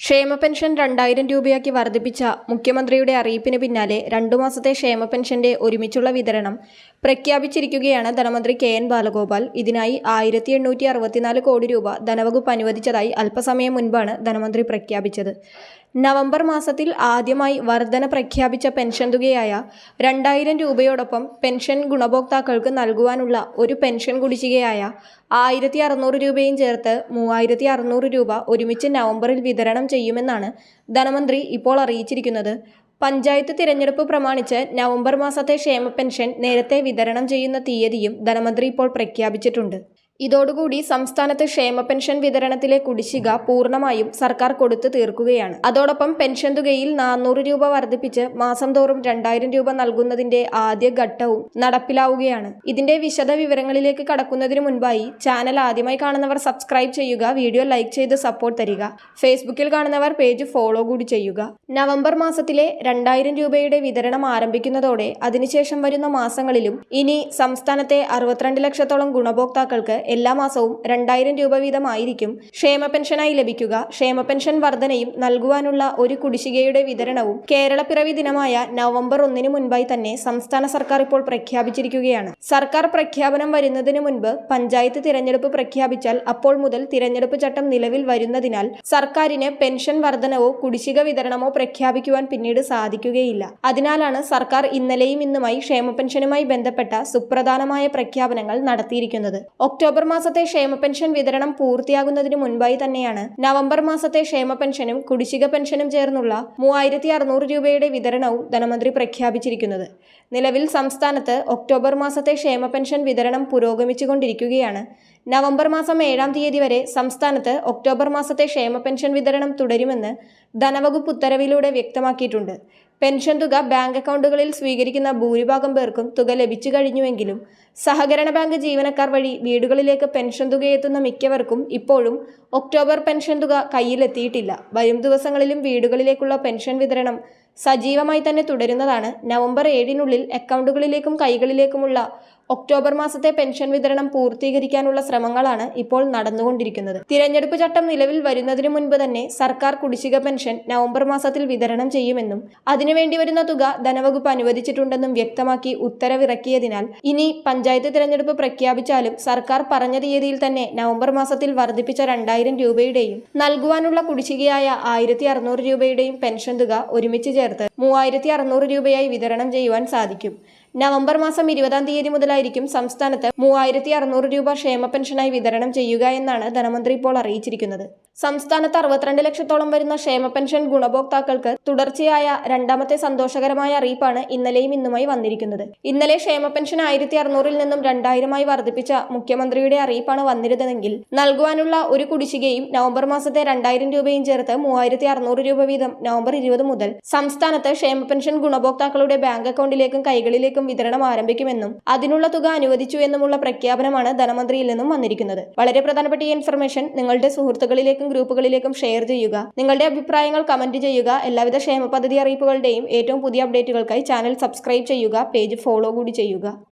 ക്ഷേമ പെൻഷൻ രണ്ടായിരം രൂപയാക്കി വർദ്ധിപ്പിച്ച മുഖ്യമന്ത്രിയുടെ അറിയിപ്പിന് പിന്നാലെ രണ്ടു മാസത്തെ ക്ഷേമ പെൻഷന്റെ ഒരുമിച്ചുള്ള വിതരണം പ്രഖ്യാപിച്ചിരിക്കുകയാണ് ധനമന്ത്രി കെ എൻ ബാലഗോപാൽ. ഇതിനായി ആയിരത്തി എണ്ണൂറ്റി അറുപത്തിനാല് കോടി രൂപ ധനവകുപ്പ് അനുവദിച്ചതായി അല്പസമയം മുൻപാണ് ധനമന്ത്രി പ്രഖ്യാപിച്ചത്. നവംബർ മാസത്തിൽ ആദ്യമായി വർധന പ്രഖ്യാപിച്ച പെൻഷൻ തുകയായ രണ്ടായിരം രൂപയോടൊപ്പം പെൻഷൻ ഗുണഭോക്താക്കൾക്ക് നൽകുവാനുള്ള ഒരു പെൻഷൻ കുടിശ്ശികയായ ആയിരത്തി അറുന്നൂറ് രൂപയും ചേർത്ത് മൂവായിരത്തി അറുന്നൂറ് രൂപ ഒരുമിച്ച് നവംബറിൽ വിതരണം ചെയ്യുമെന്നാണ് ധനമന്ത്രി ഇപ്പോൾ അറിയിച്ചിരിക്കുന്നത്. പഞ്ചായത്ത് തിരഞ്ഞെടുപ്പ് പ്രമാണിച്ച് നവംബർ മാസത്തെ ക്ഷേമ പെൻഷൻ നേരത്തെ വിതരണം ചെയ്യുന്ന തീയതിയും ധനമന്ത്രി ഇപ്പോൾ പ്രഖ്യാപിച്ചിട്ടുണ്ട്. ഇതോടുകൂടി സംസ്ഥാനത്ത് ക്ഷേമ പെൻഷൻ വിതരണത്തിലെ കുടിശ്ശിക പൂർണമായും സർക്കാർ കൊടുത്തു തീർക്കുകയാണ്. അതോടൊപ്പം പെൻഷൻ തുകയിൽ നാനൂറ് രൂപ വർദ്ധിപ്പിച്ച് മാസം തോറും രണ്ടായിരം രൂപ നൽകുന്നതിന്റെ ആദ്യ ഘട്ടവും നടപ്പിലാവുകയാണ്. ഇതിന്റെ വിശദ വിവരങ്ങളിലേക്ക് കടക്കുന്നതിന് മുൻപായി ചാനൽ ആദ്യമായി കാണുന്നവർ സബ്സ്ക്രൈബ് ചെയ്യുക വീഡിയോ ലൈക്ക് ചെയ്ത് സപ്പോർട്ട് തരിക. ഫേസ്ബുക്കിൽ കാണുന്നവർ പേജ് ഫോളോ കൂടി ചെയ്യുക. നവംബർ മാസത്തിലെ രണ്ടായിരം രൂപയുടെ വിതരണം ആരംഭിക്കുന്നതോടെ അതിനുശേഷം വരുന്ന മാസങ്ങളിലും ഇനി സംസ്ഥാനത്തെ അറുപത്തിരണ്ട് ലക്ഷത്തോളം ഗുണഭോക്താക്കൾക്ക് എല്ലാ മാസവും രണ്ടായിരം രൂപ വീതമായിരിക്കും ക്ഷേമ പെൻഷനായി ലഭിക്കുക. ക്ഷേമ പെൻഷൻ വർധനയും നൽകുവാനുള്ള ഒരു കുടിശ്ശികയുടെ വിതരണവും കേരളപ്പിറവി ദിനമായ നവംബർ ഒന്നിന് മുൻപായി തന്നെ സംസ്ഥാന സർക്കാർ ഇപ്പോൾ പ്രഖ്യാപിച്ചിരിക്കുകയാണ്. സർക്കാർ പ്രഖ്യാപനം വരുന്നതിന് മുൻപ് പഞ്ചായത്ത് തിരഞ്ഞെടുപ്പ് പ്രഖ്യാപിച്ചാൽ അപ്പോൾ മുതൽ തിരഞ്ഞെടുപ്പ് ചട്ടം നിലവിൽ വരുന്നതിനാൽ സർക്കാരിന് പെൻഷൻ വർധനവോ കുടിശ്ശിക വിതരണമോ പ്രഖ്യാപിക്കുവാൻ പിന്നീട് സാധിക്കുകയില്ല. അതിനാലാണ് സർക്കാർ ഇന്നലെയും ഇന്നുമായി ക്ഷേമ പെൻഷനുമായി ബന്ധപ്പെട്ട സുപ്രധാനമായ പ്രഖ്യാപനങ്ങൾ നടത്തിയിരിക്കുന്നത്. ഒക്ടോബർ മാസത്തെ ക്ഷേമ പെൻഷൻ വിതരണം പൂർത്തിയാകുന്നതിന് മുൻപായി തന്നെയാണ് നവംബർ മാസത്തെ ക്ഷേമ പെൻഷനും കുടിശ്ശിക പെൻഷനും ചേർന്നുള്ള മൂവായിരത്തി അറുന്നൂറ് രൂപയുടെ വിതരണവും ധനമന്ത്രി പ്രഖ്യാപിച്ചിരിക്കുന്നത്. നിലവിൽ സംസ്ഥാനത്ത് ഒക്ടോബർ മാസത്തെ ക്ഷേമ പെൻഷൻ വിതരണം പുരോഗമിച്ചുകൊണ്ടിരിക്കുകയാണ്. നവംബർ മാസം ഏഴാം തീയതി വരെ സംസ്ഥാനത്ത് ഒക്ടോബർ മാസത്തെ ക്ഷേമ പെൻഷൻ വിതരണം തുടരുമെന്ന് ധനവകുപ്പ് ഉത്തരവിലൂടെ വ്യക്തമാക്കിയിട്ടുണ്ട്. പെൻഷൻ തുക ബാങ്ക് അക്കൗണ്ടുകളിൽ സ്വീകരിക്കുന്ന ഭൂരിഭാഗം പേർക്കും തുക ലഭിച്ചു കഴിഞ്ഞുവെങ്കിലും സഹകരണ ബാങ്ക് ജീവനക്കാർ വഴി വീടുകളിലേക്ക് പെൻഷൻ തുക എത്തുന്ന മിക്കവർക്കും ഇപ്പോഴും ഒക്ടോബർ പെൻഷൻ തുക കയ്യിലെത്തിയിട്ടില്ല. വരും ദിവസങ്ങളിലും വീടുകളിലേക്കുള്ള പെൻഷൻ വിതരണം സജീവമായി തന്നെ തുടരുന്നതാണ്. നവംബർ ഏഴിനുള്ളിൽ അക്കൗണ്ടുകളിലേക്കും കൈകളിലേക്കുമുള്ള ഒക്ടോബർ മാസത്തെ പെൻഷൻ വിതരണം പൂർത്തീകരിക്കാനുള്ള ശ്രമങ്ങളാണ് ഇപ്പോൾ നടന്നുകൊണ്ടിരിക്കുന്നത്. തിരഞ്ഞെടുപ്പ് ചട്ടം നിലവിൽ വരുന്നതിനു മുൻപ് തന്നെ സർക്കാർ കുടിശ്ശിക പെൻഷൻ നവംബർ മാസത്തിൽ വിതരണം ചെയ്യുമെന്നും അതിനുവേണ്ടി വരുന്ന തുക ധനവകുപ്പ് അനുവദിച്ചിട്ടുണ്ടെന്നും വ്യക്തമാക്കി ഉത്തരവിറക്കിയതിനാൽ ഇനി പഞ്ചായത്ത് തിരഞ്ഞെടുപ്പ് പ്രഖ്യാപിച്ചാലും സർക്കാർ പറഞ്ഞ തീയതിയിൽ തന്നെ നവംബർ മാസത്തിൽ വർദ്ധിപ്പിച്ച രണ്ടായിരം രൂപയുടെയും നൽകുവാനുള്ള കുടിശ്ശികയായ ആയിരത്തി രൂപയുടെയും പെൻഷൻ തുക ഒരുമിച്ച് മൂവായിരത്തി അറുന്നൂറ് രൂപയായി വിതരണം ചെയ്യുവാൻ സാധിക്കും. നവംബർ മാസം ഇരുപതാം തീയതി മുതലായിരിക്കും സംസ്ഥാനത്ത് മൂവായിരത്തി അറുന്നൂറ് രൂപ ക്ഷേമ പെൻഷനായി വിതരണം ചെയ്യുക എന്നാണ് ധനമന്ത്രി ഇപ്പോൾ അറിയിച്ചിരിക്കുന്നത്. സംസ്ഥാനത്ത് അറുപത്തിരണ്ട് ലക്ഷത്തോളം വരുന്ന ക്ഷേമ പെൻഷൻ ഗുണഭോക്താക്കൾക്ക് തുടർച്ചയായ രണ്ടാമത്തെ സന്തോഷകരമായ അറിയിപ്പാണ് ഇന്നലെയും ഇന്നുമായി വന്നിരിക്കുന്നത്. ഇന്നലെ ക്ഷേമ പെൻഷൻ ആയിരത്തി അറുന്നൂറിൽ നിന്നും രണ്ടായിരമായി വർദ്ധിപ്പിച്ച മുഖ്യമന്ത്രിയുടെ അറിയിപ്പാണ് വന്നിരുന്നതെങ്കിൽ നൽകുവാനുള്ള ഒരു കുടിശ്ശികയും നവംബർ മാസത്തെ രണ്ടായിരം രൂപയും ചേർത്ത് മൂവായിരത്തി അറുന്നൂറ് രൂപ വീതം നവംബർ ഇരുപത് മുതൽ സംസ്ഥാനത്ത് ക്ഷേമ പെൻഷൻ ഗുണഭോക്താക്കളുടെ ബാങ്ക് അക്കൗണ്ടിലേക്കും കൈകളിലേക്കും വിതരണം ആരംഭിക്കുമെന്നും അതിനുള്ള തുക അനുവദിച്ചു എന്നുമുള്ള പ്രഖ്യാപനമാണ് ധനമന്ത്രിയിൽ നിന്നും വന്നിരിക്കുന്നത്. വളരെ പ്രധാനപ്പെട്ട ഈ ഇൻഫർമേഷൻ നിങ്ങളുടെ സുഹൃത്തുക്കളിലേക്കും ഗ്രൂപ്പുകളിലേക്കും ഷെയർ ചെയ്യുക. നിങ്ങളുടെ അഭിപ്രായങ്ങൾ കമന്റ് ചെയ്യുക. എല്ലാവിധ ക്ഷേമ പദ്ധതി അറിയിപ്പുകളുടെയും ഏറ്റവും പുതിയ അപ്ഡേറ്റുകൾക്കായി ചാനൽ സബ്സ്ക്രൈബ് ചെയ്യുക. പേജ് ഫോളോ കൂടി ചെയ്യുക.